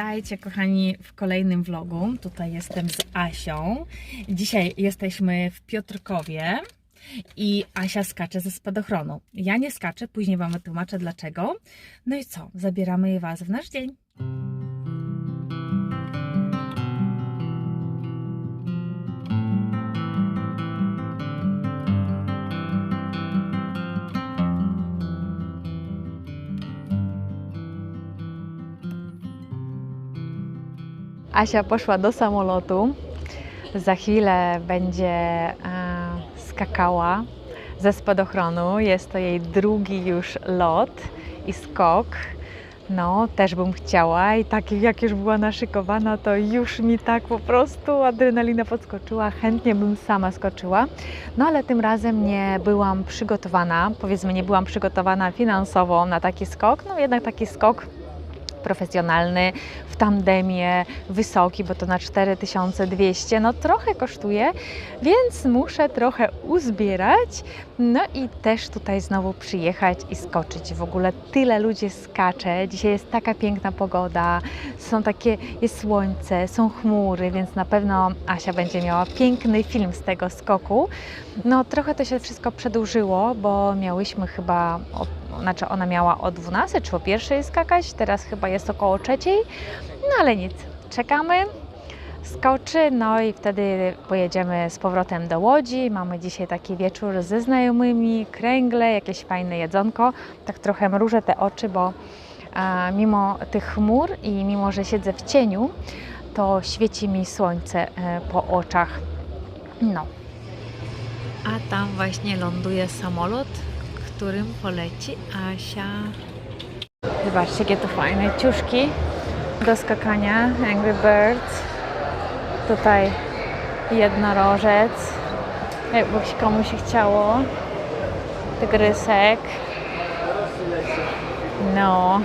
Witajcie kochani w kolejnym vlogu. Tutaj jestem z Asią. Dzisiaj jesteśmy w Piotrkowie i Asia skacze ze spadochronu. Ja nie skaczę, później Wam wytłumaczę dlaczego. No i co? Zabieramy Was w nasz dzień. Asia poszła do samolotu. Za chwilę będzie e, skakała ze spadochronu. Jest to jej drugi już lot i skok. No, też bym chciała i tak jak już była naszykowana, to już mi tak po prostu adrenalina podskoczyła. Chętnie bym sama skoczyła. No ale tym razem nie byłam przygotowana, powiedzmy nie byłam przygotowana finansowo na taki skok. No jednak taki skok profesjonalny w tandemie, wysoki, bo to na 4200, no trochę kosztuje, więc muszę trochę uzbierać, no i też tutaj znowu przyjechać i skoczyć. W ogóle tyle ludzi skacze, dzisiaj jest taka piękna pogoda, są takie, jest słońce, są chmury, więc na pewno Asia będzie miała piękny film z tego skoku. No trochę to się wszystko przedłużyło, bo miałyśmy chyba, o, znaczy ona miała o 12 czy o pierwszej skakać, teraz chyba jest około trzeciej, no ale nic, czekamy, skoczy, no i wtedy pojedziemy z powrotem do Łodzi. Mamy dzisiaj taki wieczór ze znajomymi, kręgle, jakieś fajne jedzonko. Tak trochę mrużę te oczy, bo a, mimo tych chmur i mimo, że siedzę w cieniu, to świeci mi słońce e, po oczach. No. A tam właśnie ląduje samolot, którym poleci Asia. Zobaczcie, jakie to fajne ciuszki do skakania. Angry Birds. Tutaj jednorożec. Jakby komuś się chciało. Tygrysek. No.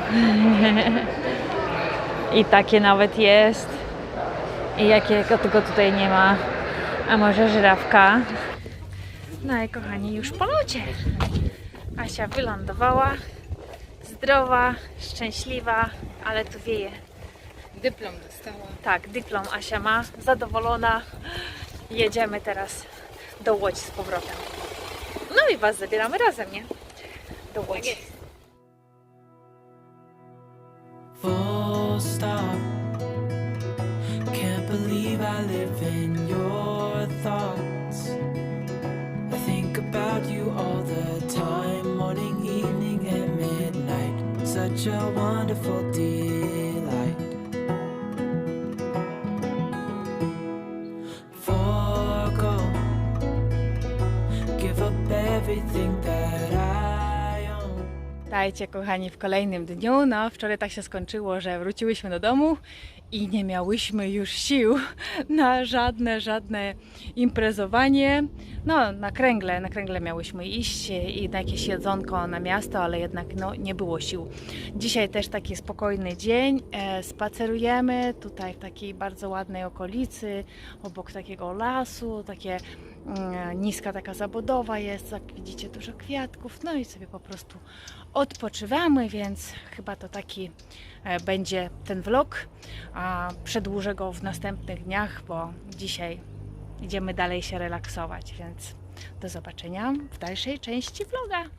I takie nawet jest. I jakiego tego tutaj nie ma. A może żyrawka? No i kochani, już po locie. Asia wylądowała. Zdrowa, szczęśliwa, ale tu wieje. Dyplom dostała. Tak, dyplom Asia ma, zadowolona. Jedziemy teraz do Łodzi z powrotem. No i Was zabieramy razem, nie? Do Łodzi. full stop. Can't believe I live in your thoughts. I think about you all the time, morning, evening, and midnight. Such a wonderful delight. Own. Dajcie kochani w kolejnym dniu. No, wczoraj tak się skończyło, że wróciłyśmy do domu i nie miałyśmy już sił na żadne, żadne imprezowanie. No, na kręgle, na kręgle miałyśmy iść i na jakieś jedzonko na miasto, ale jednak no, nie było sił. Dzisiaj też taki spokojny dzień. E, spacerujemy tutaj w takiej bardzo ładnej okolicy, obok takiego lasu, takie mm, niska taka zabudowa jest, jak widzicie dużo kwiatków, no i sobie po prostu odpoczywamy, więc chyba to taki e, będzie ten vlog. Przedłużę go w następnych dniach, bo dzisiaj idziemy dalej się relaksować, więc do zobaczenia w dalszej części vloga.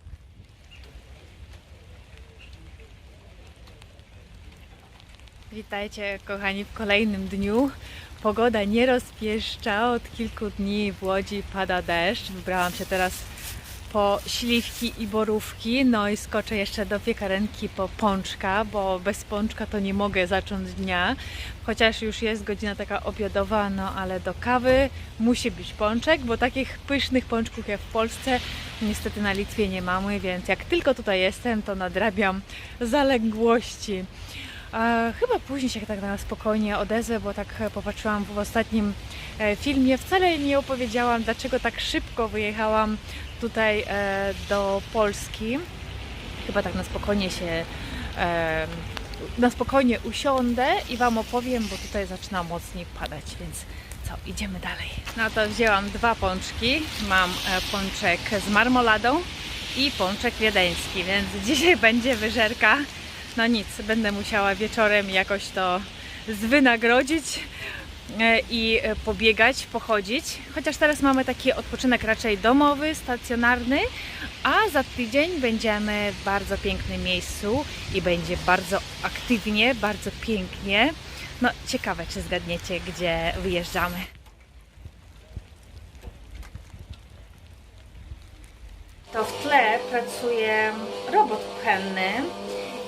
Witajcie kochani w kolejnym dniu. Pogoda nie rozpieszcza. Od kilku dni w Łodzi pada deszcz. Wybrałam się teraz po śliwki i borówki. No i skoczę jeszcze do piekarenki po pączka, bo bez pączka to nie mogę zacząć dnia. Chociaż już jest godzina taka obiadowa, no ale do kawy musi być pączek, bo takich pysznych pączków jak w Polsce niestety na Litwie nie mamy, więc jak tylko tutaj jestem, to nadrabiam zaległości. Chyba później się tak na spokojnie odezwę, bo tak popatrzyłam w ostatnim e, filmie. Wcale nie opowiedziałam, dlaczego tak szybko wyjechałam tutaj e, do Polski. Chyba tak na spokojnie się e, na spokojnie usiądę i Wam opowiem, bo tutaj zaczyna mocniej padać, więc co, idziemy dalej. No to wzięłam dwa pączki. Mam pączek z marmoladą i pączek wiedeński, więc dzisiaj będzie wyżerka. No nic, będę musiała wieczorem jakoś to zwynagrodzić e, i e, pobiegać, pochodzić. Chociaż teraz mamy taki odpoczynek raczej domowy, stacjonarny, a za tydzień będziemy w bardzo pięknym miejscu i będzie bardzo aktywnie, bardzo pięknie. No, ciekawe, czy zgadniecie, gdzie wyjeżdżamy. To w tle pracuje robot kuchenny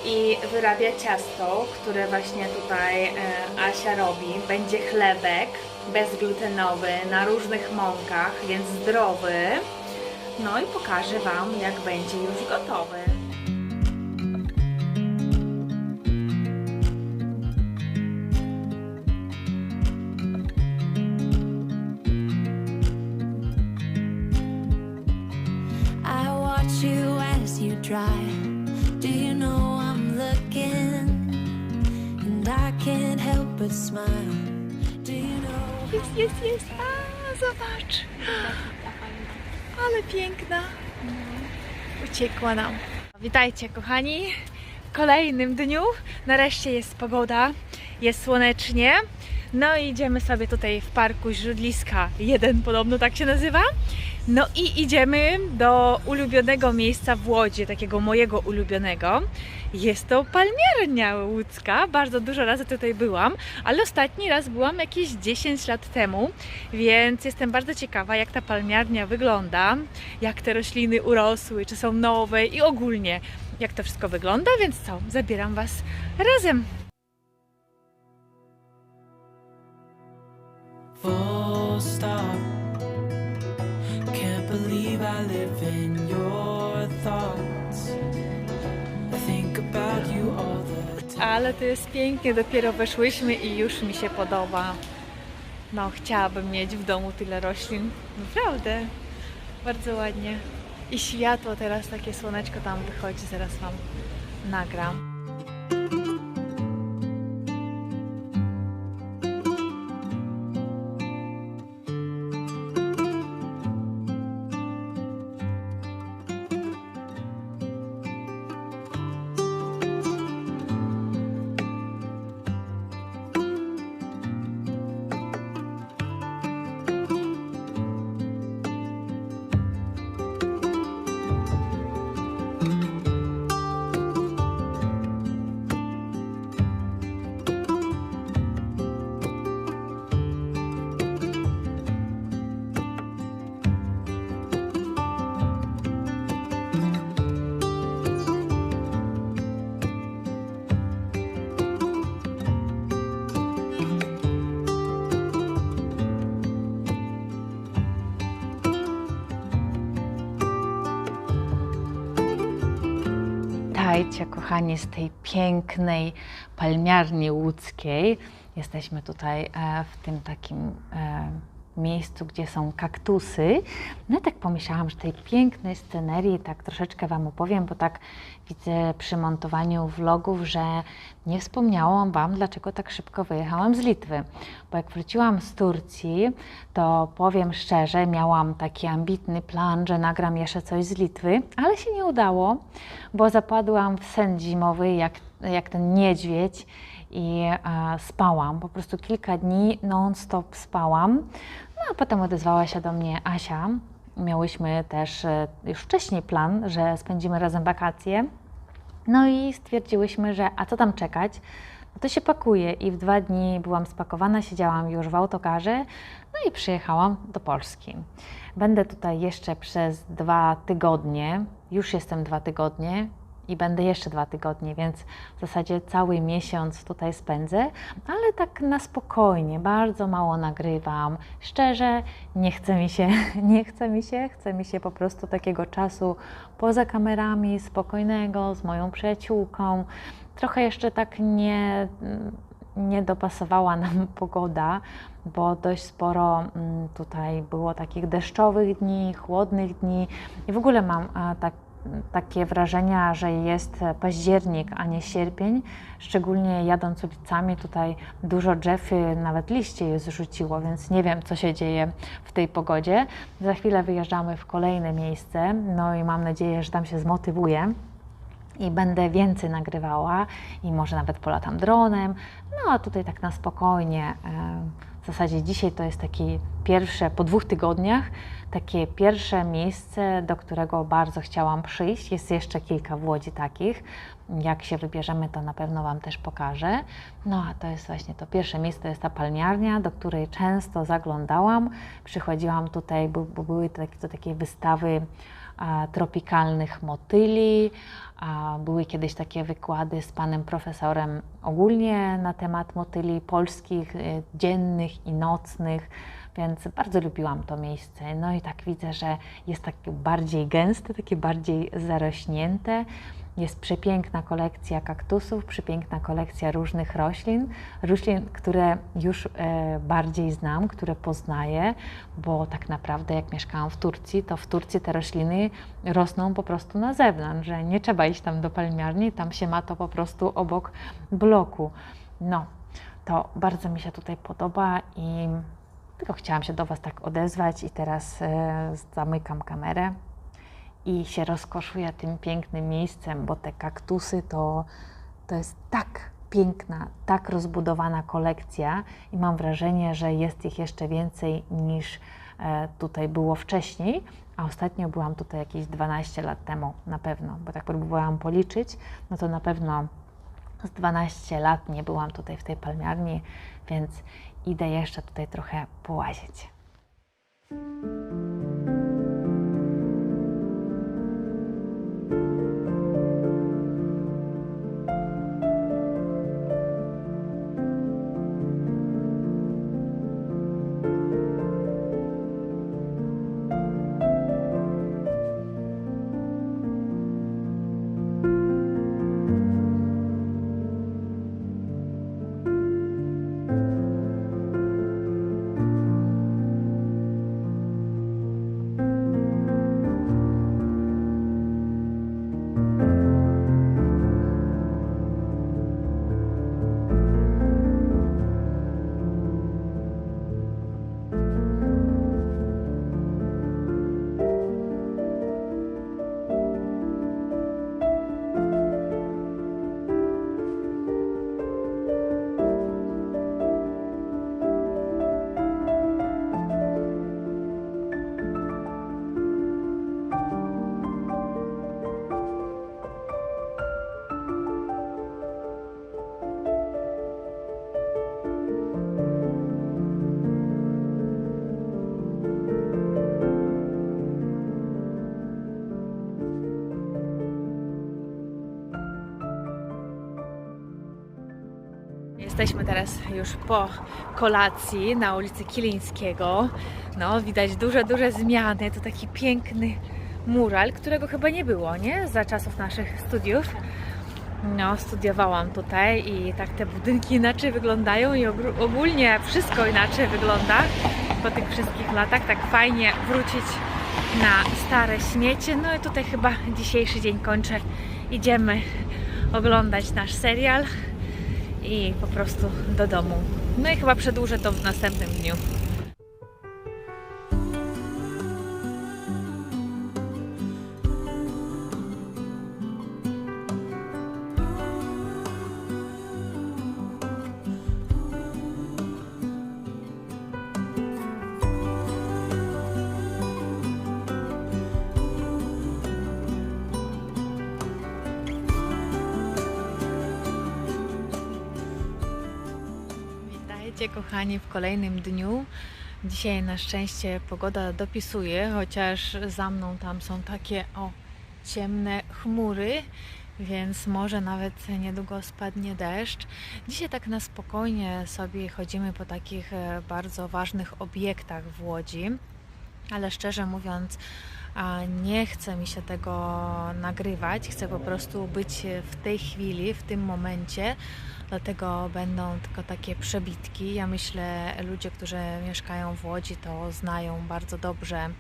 i wyrabia ciasto, które właśnie tutaj e, Asia robi. Będzie chlebek bezglutenowy na różnych mąkach, więc zdrowy. No i pokażę Wam, jak będzie już gotowy. You drive. Do you know can't help but smile. Do you know? Jest, jest, jest! A, zobacz! Ale piękna! Uciekła nam. Witajcie, kochani! W kolejnym dniu. Nareszcie jest pogoda, jest słonecznie. No i idziemy sobie tutaj w parku Źródliska 1, podobno tak się nazywa. No i idziemy do ulubionego miejsca w Łodzi, takiego mojego ulubionego. Jest to palmiernia łódzka. Bardzo dużo razy tutaj byłam, ale ostatni raz byłam jakieś 10 lat temu, więc jestem bardzo ciekawa, jak ta palmiarnia wygląda, jak te rośliny urosły, czy są nowe i ogólnie jak to wszystko wygląda, więc co, zabieram Was razem. Full stop. Can't believe I live in your thoughts. Think about you all the time. Ale to jest pięknie, dopiero weszłyśmy i już mi się podoba. No, chciałabym mieć w domu tyle roślin. Naprawdę, bardzo ładnie. I światło teraz, takie słoneczko tam wychodzi, zaraz Wam nagram. Kochani, z tej pięknej palmiarni łódzkiej. Jesteśmy tutaj e, w tym takim e, miejscu, gdzie są kaktusy. No i tak pomyślałam, że tej pięknej scenerii tak troszeczkę Wam opowiem, bo tak widzę przy montowaniu vlogów, że nie wspomniałam Wam, dlaczego tak szybko wyjechałam z Litwy. Bo jak wróciłam z Turcji, to powiem szczerze, miałam taki ambitny plan, że nagram jeszcze coś z Litwy, ale się nie udało, bo zapadłam w sen zimowy, jak, jak ten niedźwiedź i e, spałam. Po prostu kilka dni non-stop spałam. No a potem odezwała się do mnie Asia. Miałyśmy też e, już wcześniej plan, że spędzimy razem wakacje. No i stwierdziłyśmy, że a co tam czekać? No to się pakuje i w dwa dni byłam spakowana, siedziałam już w autokarze, no i przyjechałam do Polski. Będę tutaj jeszcze przez dwa tygodnie, już jestem dwa tygodnie i będę jeszcze dwa tygodnie, więc w zasadzie cały miesiąc tutaj spędzę, ale tak na spokojnie, bardzo mało nagrywam. Szczerze, nie chce mi się, nie chce mi się, chce mi się po prostu takiego czasu poza kamerami, spokojnego, z moją przyjaciółką. Trochę jeszcze tak nie, nie dopasowała nam pogoda, bo dość sporo mm, tutaj było takich deszczowych dni, chłodnych dni i w ogóle mam tak takie wrażenia, że jest październik, a nie sierpień. Szczególnie jadąc ulicami, tutaj dużo drzew, nawet liście je zrzuciło, więc nie wiem, co się dzieje w tej pogodzie. Za chwilę wyjeżdżamy w kolejne miejsce, no i mam nadzieję, że tam się zmotywuję. i będę więcej nagrywała i może nawet polatam dronem. No a tutaj tak na spokojnie. Zasadzie dzisiaj to jest takie pierwsze, po dwóch tygodniach, takie pierwsze miejsce, do którego bardzo chciałam przyjść. Jest jeszcze kilka w Łodzi takich. Jak się wybierzemy, to na pewno Wam też pokażę. No a to jest właśnie to pierwsze miejsce, to jest ta palmiarnia, do której często zaglądałam. Przychodziłam tutaj, bo, były to, takie- wystawy tropikalnych motyli. Były kiedyś takie wykłady z panem profesorem ogólnie na temat motyli polskich, y, dziennych i nocnych, więc bardzo lubiłam to miejsce. No i tak widzę, że jest takie bardziej gęste, takie bardziej zarośnięte. Jest przepiękna kolekcja kaktusów, przepiękna kolekcja różnych roślin, roślin, które już e, bardziej znam, które poznaję, bo tak naprawdę jak mieszkałam w Turcji, to w Turcji te rośliny rosną po prostu na zewnątrz, że nie trzeba iść tam do palmiarni, tam się ma to po prostu obok bloku. No, to bardzo mi się tutaj podoba i tylko chciałam się do Was tak odezwać i teraz e, zamykam kamerę i się rozkoszuję tym pięknym miejscem, bo te kaktusy to, to jest tak piękna, tak rozbudowana kolekcja i mam wrażenie, że jest ich jeszcze więcej niż e, tutaj było wcześniej, a ostatnio byłam tutaj jakieś 12 lat temu na pewno, bo tak próbowałam policzyć, no to na pewno z 12 lat nie byłam tutaj w tej palmiarni, więc idę jeszcze tutaj trochę połazić. Jesteśmy teraz już po kolacji na ulicy Kilińskiego. No, widać duże, duże zmiany. To taki piękny mural, którego chyba nie było, nie? Za czasów naszych studiów. No, studiowałam tutaj i tak te budynki inaczej wyglądają i ogólnie wszystko inaczej wygląda po tych wszystkich latach. Tak fajnie wrócić na stare śmiecie. No i tutaj chyba dzisiejszy dzień kończę. Idziemy oglądać nasz serial i po prostu do domu. No i chyba przedłużę to w następnym dniu. Witajcie kochani w kolejnym dniu. Dzisiaj na szczęście pogoda dopisuje, chociaż za mną tam są takie o ciemne chmury, więc może nawet niedługo spadnie deszcz. Dzisiaj tak na spokojnie sobie chodzimy po takich e, bardzo ważnych obiektach w Łodzi, ale szczerze mówiąc, a nie chce mi się tego nagrywać. Chcę po prostu być w tej chwili, w tym momencie, dlatego będą tylko takie przebitki. Ja myślę, ludzie, którzy mieszkają w Łodzi, to znają bardzo dobrze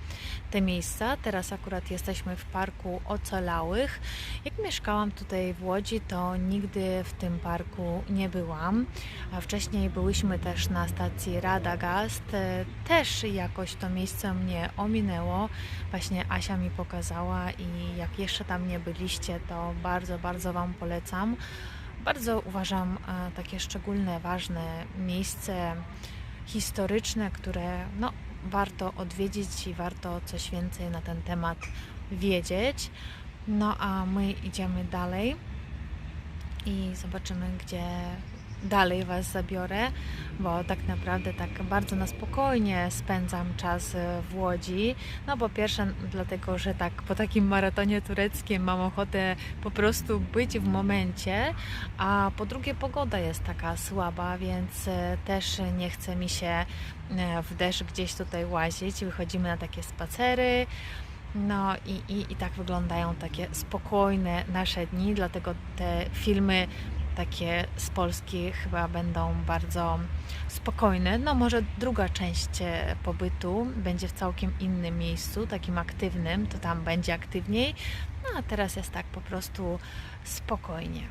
te miejsca. Teraz akurat jesteśmy w parku Ocalałych. Jak mieszkałam tutaj w Łodzi, to nigdy w tym parku nie byłam. A wcześniej byłyśmy też na stacji Radagast. Też jakoś to miejsce mnie ominęło. Właśnie Asia mi pokazała i jak jeszcze tam nie byliście, to bardzo, bardzo Wam polecam. Bardzo uważam e, takie szczególne, ważne miejsce historyczne, które no, warto odwiedzić i warto coś więcej na ten temat wiedzieć. No a my idziemy dalej i zobaczymy, gdzie dalej Was zabiorę, bo tak naprawdę tak bardzo na spokojnie spędzam czas e, w Łodzi. No po pierwsze dlatego, że tak po takim maratonie tureckim mam ochotę po prostu być w momencie, a po drugie pogoda jest taka słaba, więc e, też nie chce mi się e, w deszcz gdzieś tutaj łazić. Wychodzimy na takie spacery. No i, i, i tak wyglądają takie spokojne nasze dni, dlatego te filmy takie z Polski chyba będą bardzo spokojne. No może druga część e, pobytu będzie w całkiem innym miejscu, takim aktywnym, to tam będzie aktywniej. No a teraz jest tak po prostu spokojnie.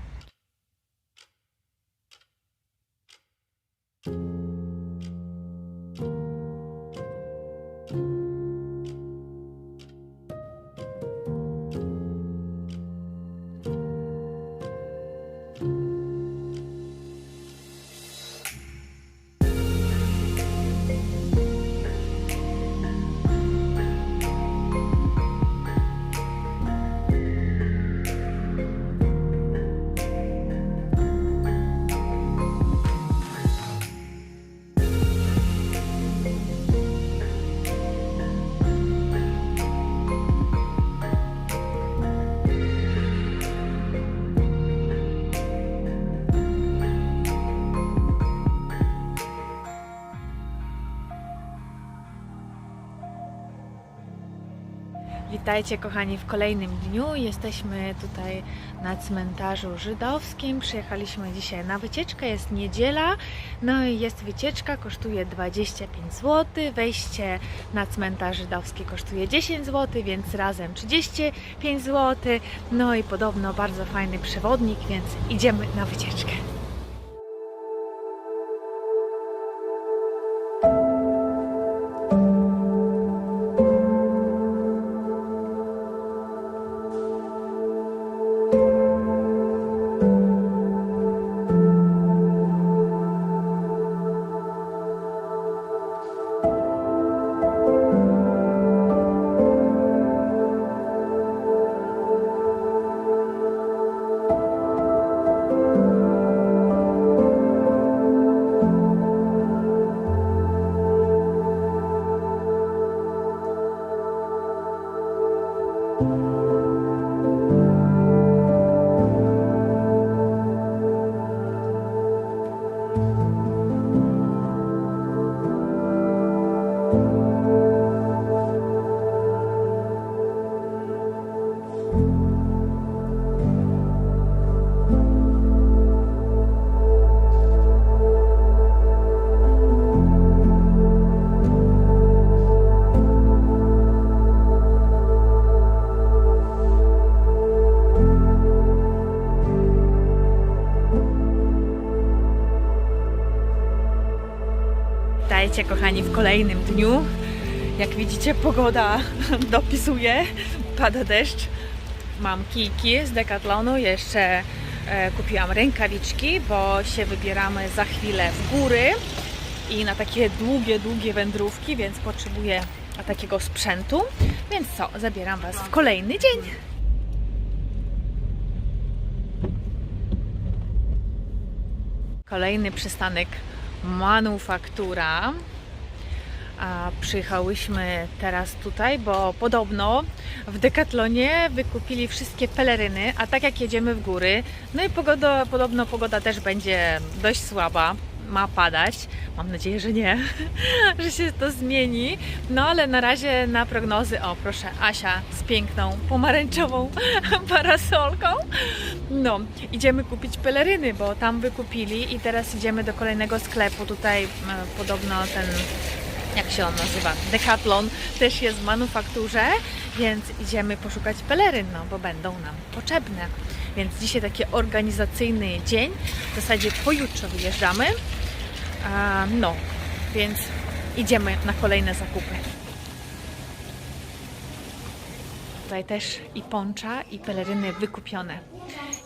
Witajcie kochani w kolejnym dniu. Jesteśmy tutaj na cmentarzu żydowskim. Przyjechaliśmy dzisiaj na wycieczkę. Jest niedziela. No i jest wycieczka, kosztuje 25 zł. Wejście na cmentarz żydowski kosztuje 10 zł, więc razem 35 zł. No i podobno bardzo fajny przewodnik, więc idziemy na wycieczkę. Witajcie kochani w kolejnym dniu. Jak widzicie pogoda dopisuje, pada deszcz. Mam kijki z Decathlonu, jeszcze e, kupiłam rękawiczki, bo się wybieramy za chwilę w góry i na takie długie, długie wędrówki, więc potrzebuję takiego sprzętu. Więc co, zabieram Was w kolejny dzień. Kolejny przystanek manufaktura. A przyjechałyśmy teraz tutaj, bo podobno w Decathlonie wykupili wszystkie peleryny, a tak jak jedziemy w góry, no i pogoda, podobno pogoda też będzie dość słaba. Ma padać. Mam nadzieję, że nie, że się to zmieni. No ale na razie na prognozy, o proszę, Asia z piękną pomarańczową parasolką. No, idziemy kupić peleryny, bo tam wykupili i teraz idziemy do kolejnego sklepu. Tutaj e, podobno ten jak się on nazywa, Decathlon też jest w manufakturze, więc idziemy poszukać peleryn, no bo będą nam potrzebne. Więc dzisiaj taki organizacyjny dzień, w zasadzie pojutrze wyjeżdżamy. No, więc idziemy na kolejne zakupy. Tutaj też i poncza, i peleryny wykupione.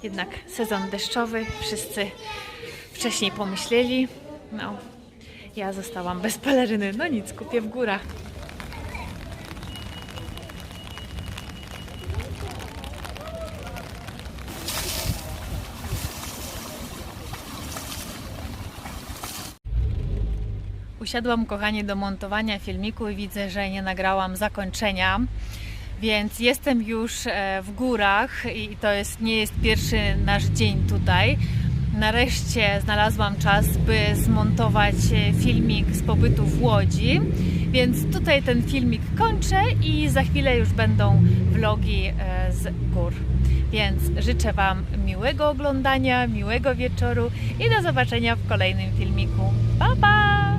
Jednak sezon deszczowy, wszyscy wcześniej pomyśleli. No, ja zostałam bez peleryny. No nic, kupię w górach. Usiadłam, kochanie, do montowania filmiku i widzę, że nie nagrałam zakończenia. Więc jestem już e, w górach i to jest, nie jest pierwszy nasz dzień tutaj. Nareszcie znalazłam czas, by zmontować e, filmik z pobytu w Łodzi. Więc tutaj ten filmik kończę i za chwilę już będą vlogi e, z gór. Więc życzę Wam miłego oglądania, miłego wieczoru i do zobaczenia w kolejnym filmiku. Pa, pa!